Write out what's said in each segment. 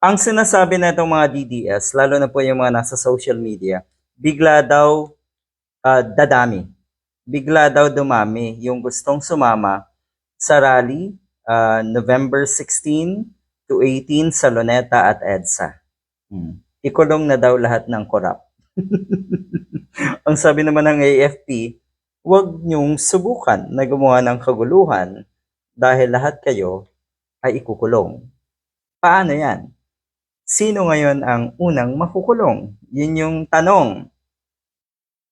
Ang sinasabi na itong mga DDS, lalo na po yung mga nasa social media, bigla daw ah, dadami. Bigla daw dumami yung gustong sumama sa rally ah, November 16 to 18 sa Luneta at EDSA. Hmm. Ikulong na daw lahat ng korap. Ang sabi naman ng AFP, huwag niyong subukan na gumawa ng kaguluhan dahil lahat kayo ay ikukulong. Paano yan? Sino ngayon ang unang makukulong? Yun yung tanong.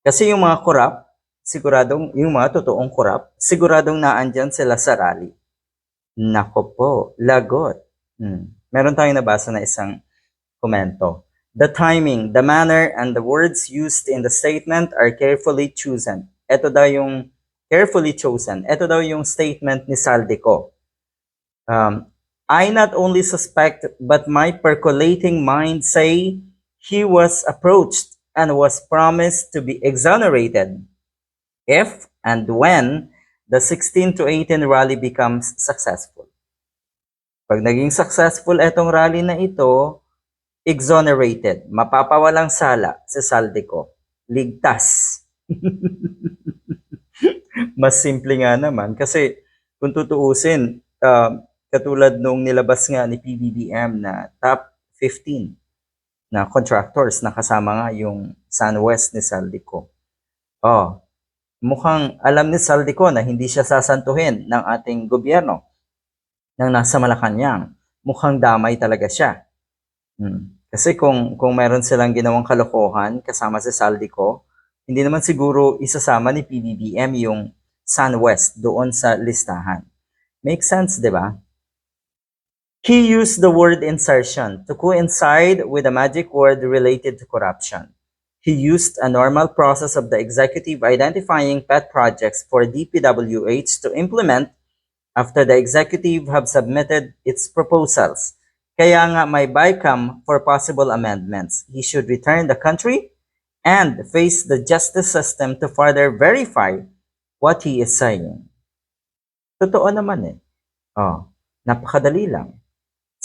Kasi yung mga korap, siguradong, yung mga totoong korap, siguradong naandyan sila sa rally. Nako po, lagot. Hmm. Meron tayong nabasa na isang komento. The timing, the manner, and the words used in the statement are carefully chosen. Ito daw yung carefully chosen. Ito daw yung statement ni Saldico. Um, I not only suspect, but my percolating mind say he was approached and was promised to be exonerated if and when the 16 to 18 rally becomes successful. Pag naging successful etong rally na ito, exonerated, mapapawalang sala si Saldico, ligtas. Mas simple nga naman kasi kung tutuusin, uh, katulad nung nilabas nga ni PBBM na top 15 na contractors na kasama nga yung SunWest ni Saldico. Oh, mukhang alam ni Saldico na hindi siya sasantuhin ng ating gobyerno nang nasa Malacanang. Mukhang damay talaga siya. Hmm. Kasi kung kung meron silang ginawang kalokohan kasama si Saldico, hindi naman siguro isasama ni PBBM yung SunWest doon sa listahan. Make sense, di ba? He used the word insertion to coincide with a magic word related to corruption. He used a normal process of the executive identifying pet projects for DPWH to implement after the executive have submitted its proposals. Kaya nga may BICAM for possible amendments. He should return the country and face the justice system to further verify what he is saying. Totoo naman eh. Oh, napakadali lang.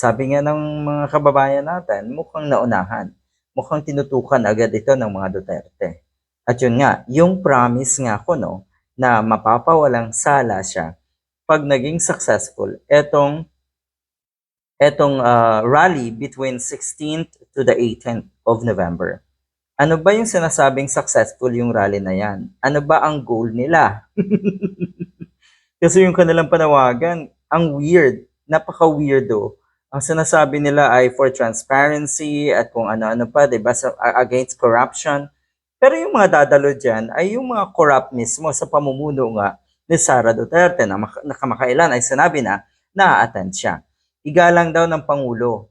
Sabi nga ng mga kababayan natin, mukhang naunahan. Mukhang tinutukan agad ito ng mga Duterte. At yun nga, yung promise nga ko no, na mapapawalang sala siya pag naging successful etong etong uh, rally between 16th to the 18th of November. Ano ba yung sinasabing successful yung rally na yan? Ano ba ang goal nila? Kasi yung kanilang panawagan, ang weird, napaka-weirdo. Ang sinasabi nila ay for transparency at kung ano-ano pa, di ba, against corruption. Pero yung mga dadalo dyan ay yung mga corrupt mismo sa pamumuno nga ni Sara Duterte na mak- nakamakailan ay sinabi na na-attend siya. Igalang daw ng Pangulo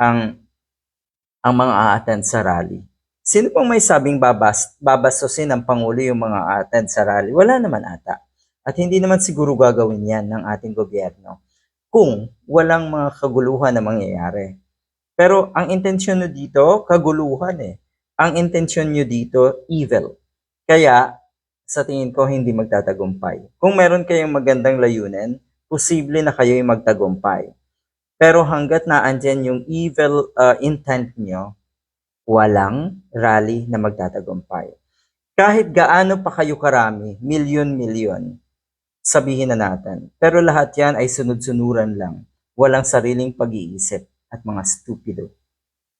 ang ang mga a-attend sa rally. Sino pong may sabing babas, babastusin ng Pangulo yung mga a-attend sa rally? Wala naman ata. At hindi naman siguro gagawin yan ng ating gobyerno kung walang mga kaguluhan na mangyayari. Pero ang intensyon nyo dito, kaguluhan eh. Ang intensyon nyo dito, evil. Kaya, sa tingin ko, hindi magtatagumpay. Kung meron kayong magandang layunin, posible na kayo'y magtagumpay. Pero hanggat naandyan yung evil uh, intent nyo, walang rally na magtatagumpay. Kahit gaano pa kayo karami, milyon-milyon, sabihin na natin. Pero lahat yan ay sunod-sunuran lang. Walang sariling pag-iisip at mga stupido.